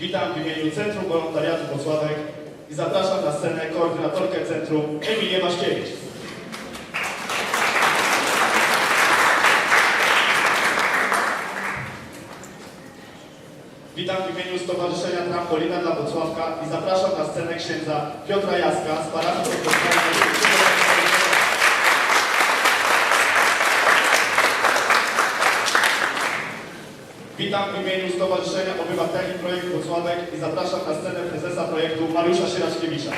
Witam w imieniu Centrum Wolontariatu Włocławek i zapraszam na scenę koordynatorkę Centrum Emilię Maszkiewicz. Witam w imieniu Stowarzyszenia Trampolina dla Włocławka i zapraszam na scenę księdza Piotra Jaska z parafii Witam w imieniu Stowarzyszenia Obywateli Projekt Włocławek i zapraszam na scenę prezesa projektu Mariusza Sieraczkiewicza.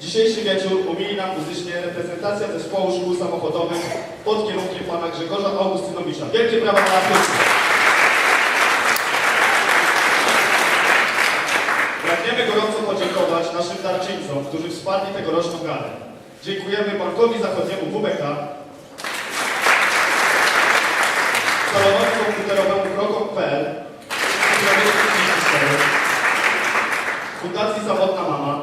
Dzisiejszy wieczór umili nam muzycznie reprezentacja zespołu szkół samochodowych pod kierunkiem pana Grzegorza Augustynowicza. Wielkie brawa dla artysty. Pragniemy gorąco podziękować naszym darczyńcom, którzy wsparli tegoroczną galę. Dziękujemy Bankowi Zachodniemu WBK, salonowi komputerowemu Krokok.pl, Fundacji Samotna Mama,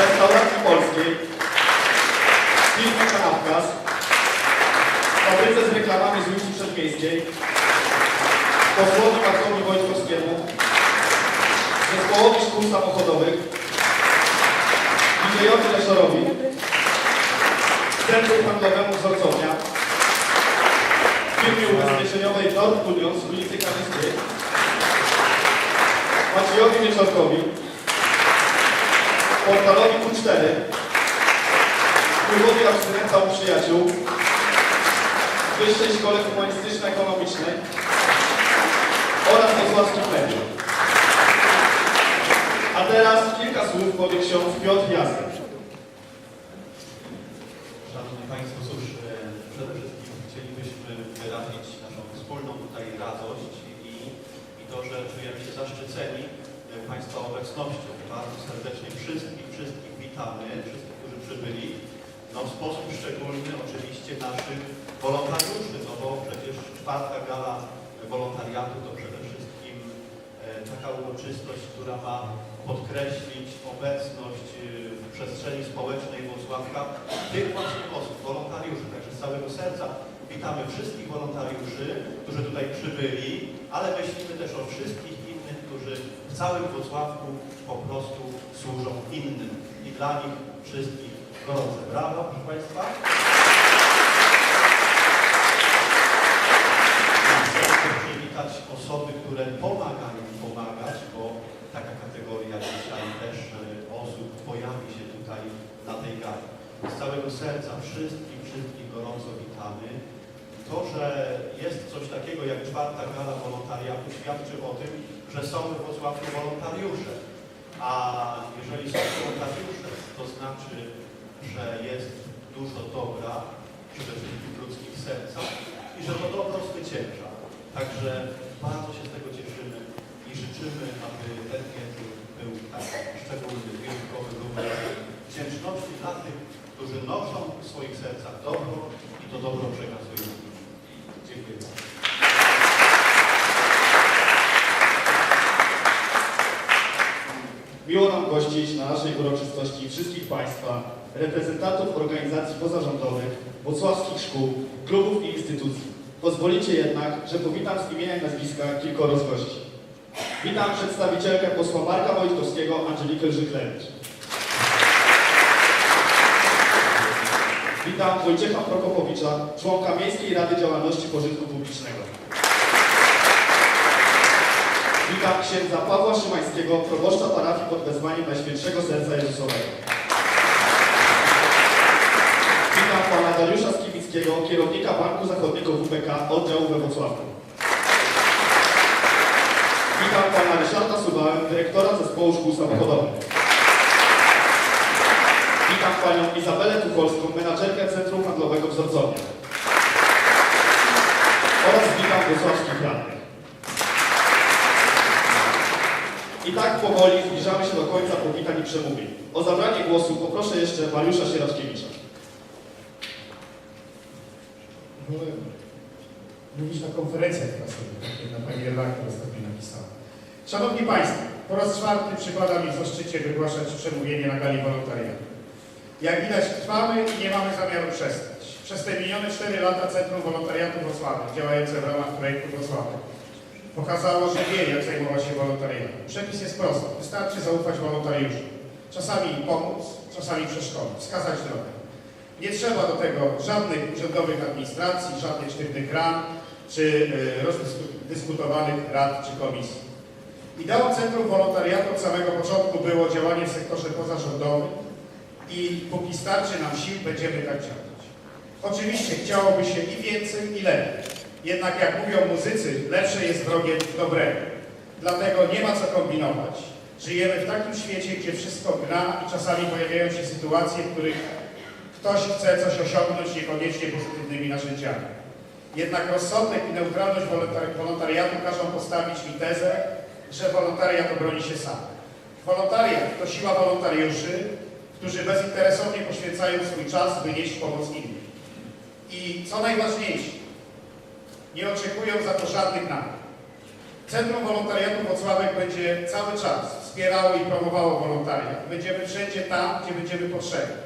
Restauracji Polskiej, firmie Kanapkas, fabryce z reklamami z ulicy Przedmiejskiej, posłowi Markowi Wojtkowskiemu, zespołowi szkół samochodowych, DJ-owi Leszorowi, Centrum Handlowemu Wzorcownia, ubezpieczeniowej Nord Union z ulicy Kamińskiej, Maciejowi Wieczorkowi, portalowi Q4, klubowi abstynenta u przyjaciół, Wyższej Szkole Humanistyczno-Ekonomicznej oraz Wrocławskim Medium. A teraz kilka słów powie ksiądz Piotr Jasek. Szanowni Państwo, cóż, e, przede wszystkim chcielibyśmy wyrazić naszą wspólną tutaj radość i, i to, że czujemy się zaszczyceni e, Państwa obecnością. Bardzo serdecznie wszystkich, wszystkich witamy, wszystkich, którzy przybyli. No w sposób szczególny oczywiście naszych wolontariuszy, no bo przecież czwarta gala wolontariatu to przede wszystkim e, taka uroczystość, która ma podkreślić obecność e, w przestrzeni społecznej Włocławka tych właśnie osób, wolontariuszy. Także z całego serca witamy wszystkich wolontariuszy, którzy tutaj przybyli, ale myślimy też o wszystkich innych, którzy w całym Włocławku po prostu służą innym. I dla nich wszystkich gorące brawo, proszę Państwa. Chcę przywitać osoby, które pomagają pomagać, bo taka kategoria dzisiaj też e, osób pojawi się tutaj na tej gali. Z całego serca wszystkich, wszystkich gorąco witamy. To, że jest coś takiego jak czwarta gala wolontariatu świadczy o tym, że są we Wrocławiu wolontariusze. A jeżeli są wolontariusze, to znaczy, że jest dużo dobra, przede wszystkim w ludzkich sercach i że to dobro zwycięża. Także bardzo się z tego cieszymy i życzymy, aby ten wieczór był tak szczególny, wyjątkowy, również wdzięczności dla tych, którzy noszą w swoich sercach dobro i to dobro przekazują innym. Dziękuję bardzo. Miło nam gościć na naszej uroczystości wszystkich Państwa, reprezentantów organizacji pozarządowych, włocławskich szkół, klubów i instytucji. Pozwolicie jednak, że powitam z imienia i nazwiska kilkoro z gości. Witam przedstawicielkę posła Marka Wojtkowskiego, Angelikę Żyklewicz. Witam Wojciecha Prokopowicza, członka Miejskiej Rady Działalności Pożytku Publicznego. Witam księdza Pawła Szymańskiego, proboszcza parafii pod wezwaniem Najświętszego Serca Jezusowego. Witam pana Dariusza Skibickiego, kierownika Banku Zachodniego WPK oddziału we Wrocławiu. Witam pana Ryszarda Subałę, dyrektora zespołu szkół samochodowych. Witam panią Izabelę Tucholską, menadżerkę Centrum Handlowego Wzorcownia. Oraz witam wrocławskich radnych. I tak powoli zbliżamy się do końca powitań i przemówień. O zabranie głosu poproszę jeszcze Mariusza Sieraczkiewicza. Wolę mówić na konferencjach prasowych, tak na pani redaktor ostatnio napisała. Szanowni Państwo, po raz czwarty przypada mi w zaszczycie wygłaszać przemówienie na gali wolontariatu. Jak widać trwamy i nie mamy zamiaru przestać. Przez te minione 4 lata Centrum Wolontariatu Wrocławia, działające w ramach projektu Wrocławia, pokazało, że wie jak zajmować się wolontariatem. Przepis jest prosty. Wystarczy zaufać wolontariuszom. Czasami im pomóc, czasami przeszkodzić, wskazać drogę. Nie trzeba do tego żadnych urzędowych administracji, żadnych sztywnych ram, czy y, rozdyskutowanych rad czy komisji. Ideą Centrum Wolontariatu od samego początku było działanie w sektorze pozarządowym i póki starczy nam sił, będziemy tak działać. Oczywiście chciałoby się i więcej, i lepiej. Jednak jak mówią muzycy, lepsze jest wrogiem dobrego. Dlatego nie ma co kombinować. Żyjemy w takim świecie, gdzie wszystko gra i czasami pojawiają się sytuacje, w których ktoś chce coś osiągnąć niekoniecznie pozytywnymi narzędziami. Jednak rozsądek i neutralność wolontari- wolontariatu każą postawić mi tezę, że wolontariat obroni się sam. Wolontariat to siła wolontariuszy, którzy bezinteresownie poświęcają swój czas, by nieść pomoc innym. I co najważniejsze, nie oczekują za to żadnych nagród. Centrum Wolontariatu Wrocławek będzie cały czas wspierało i promowało wolontariat. Będziemy wszędzie tam, gdzie będziemy potrzebni.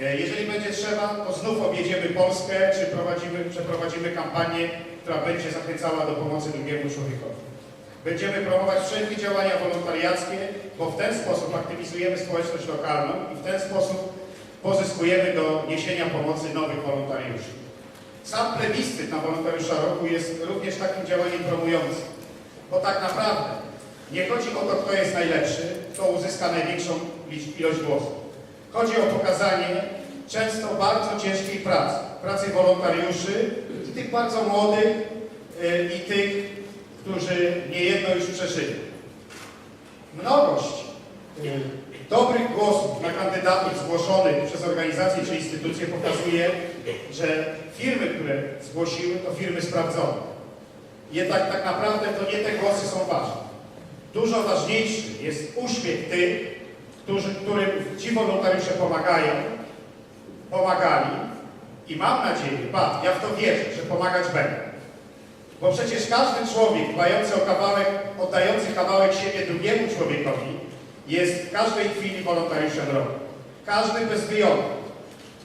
E, Jeżeli będzie trzeba, to znów objedziemy Polskę, czy prowadzimy, przeprowadzimy kampanię, która będzie zachęcała do pomocy drugiemu człowiekowi. Będziemy promować wszelkie działania wolontariackie, bo w ten sposób aktywizujemy społeczność lokalną i w ten sposób pozyskujemy do niesienia pomocy nowych wolontariuszy. Sam plebiscyt na wolontariusza roku jest również takim działaniem promującym, bo tak naprawdę nie chodzi o to, kto jest najlepszy, kto uzyska największą ilość głosów. Chodzi o pokazanie często bardzo ciężkiej pracy, pracy wolontariuszy i tych bardzo młodych y, i tych, którzy niejedno już przeżyli. Mnogość y, dobrych głosów na kandydatów zgłoszonych przez organizacje czy instytucje pokazuje, że firmy, które zgłosiły, to firmy sprawdzone. Jednak tak naprawdę to nie te głosy są ważne. Dużo ważniejszy jest uśmiech tych, którzy, którym ci wolontariusze pomagają, pomagali i mam nadzieję, ba, ja w to wierzę, że pomagać będą. Bo przecież każdy człowiek dbający o kawałek, oddający kawałek siebie drugiemu człowiekowi jest w każdej chwili wolontariuszem roku. Każdy bez wyjątku,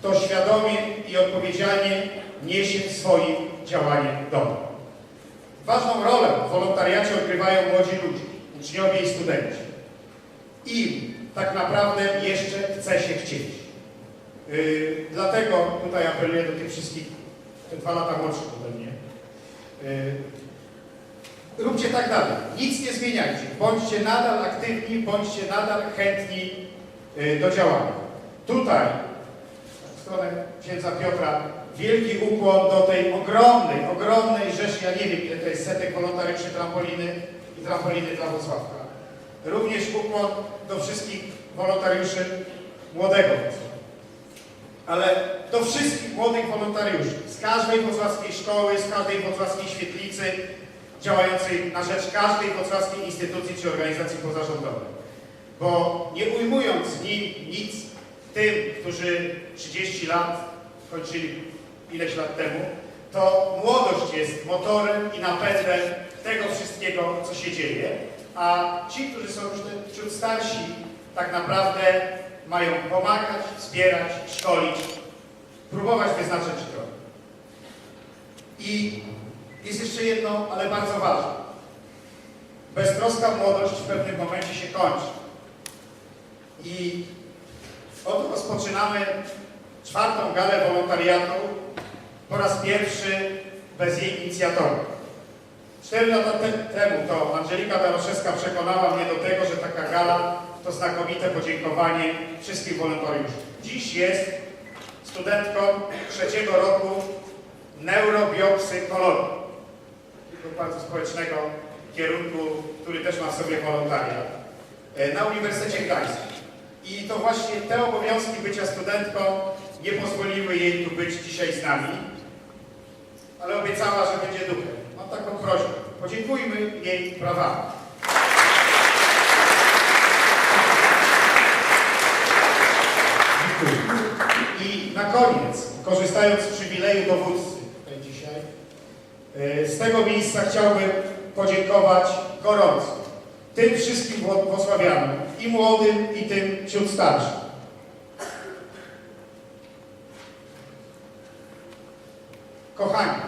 kto świadomie i odpowiedzialnie niesie w swoim działaniu dom. Ważną rolę w wolontariacie odgrywają młodzi ludzie, uczniowie i studenci. Im tak naprawdę jeszcze chce się chcieć. Yy, dlatego tutaj apeluję do tych wszystkich, te dwa lata młodszych ode mnie. Yy, róbcie tak dalej. Nic nie zmieniajcie. Bądźcie nadal aktywni, bądźcie nadal chętni yy, do działania. Tutaj, stronę księdza Piotra, wielki ukłon do tej ogromnej, ogromnej rzeszy, ja nie wiem to jest setek wolontariuszy trampoliny i trampoliny dla Wrocławka. Również ukłon do wszystkich wolontariuszy młodego. Ale do wszystkich młodych wolontariuszy z każdej wrocławskiej szkoły, z każdej wrocławskiej świetlicy działającej na rzecz każdej wrocławskiej instytucji czy organizacji pozarządowej. Bo nie ujmując ni- nic tym, którzy 30 lat kończyli ileś lat temu, to młodość jest motorem i napędem tego wszystkiego, co się dzieje, a ci, którzy są już wśród starsi, tak naprawdę mają pomagać, wspierać, szkolić, próbować wyznaczać drogę. I jest jeszcze jedno, ale bardzo ważne. Beztroska młodość w pewnym momencie się kończy. I oto rozpoczynamy czwartą galę wolontariatu po raz pierwszy bez jej inicjatorów. Cztery lata te, temu to Angelika Daroszewska przekonała mnie do tego, że taka gala to znakomite podziękowanie wszystkim wolontariuszom. Dziś jest studentką trzeciego roku neurobiopsychologii. Bardzo społecznego kierunku, który też ma w sobie wolontariat e, na Uniwersytecie Gdańskim. I to właśnie te obowiązki bycia studentką nie pozwoliły jej tu być dzisiaj z nami, ale obiecała, że będzie duchem. Mam taką prośbę. Podziękujmy jej brawami. I na koniec, korzystając z przywileju dowódcy tutaj dzisiaj, e, z tego miejsca chciałbym podziękować gorąco tym wszystkim posławiamy, i młodym, i tym wśród starszym. Kochani,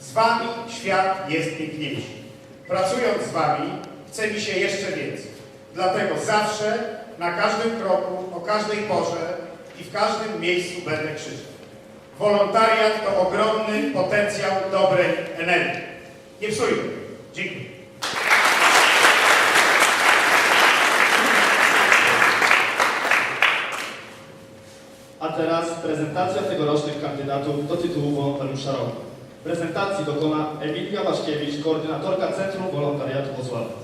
z Wami świat jest piękniejszy. Pracując z Wami, chce mi się jeszcze więcej. Dlatego zawsze, na każdym kroku, o każdej porze i w każdym miejscu będę krzyczał. Wolontariat to ogromny potencjał dobrej energii. Nie psujmy. Dziękuję. Prezentacja tegorocznych kandydatów do tytułu wolontariusza roku. Prezentacji dokona Emilia Waszkiewicz, koordynatorka Centrum Wolontariatu Włocławia.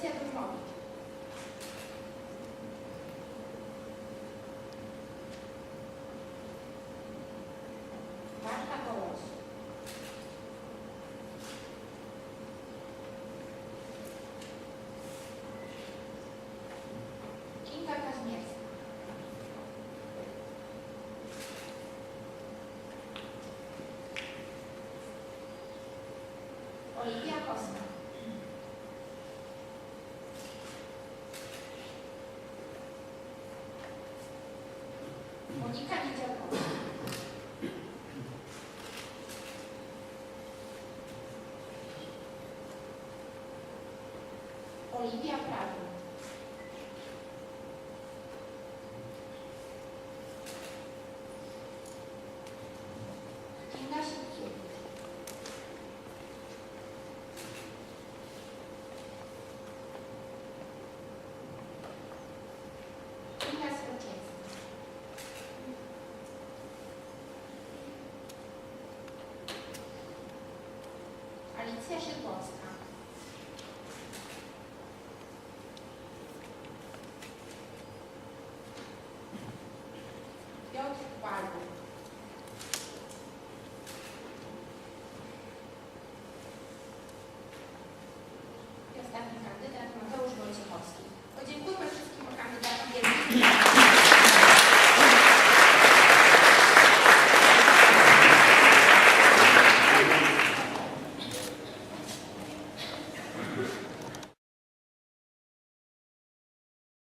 se é normal. Quem vai com as? Olivia Costa. i tak idziemy. Сейчас же.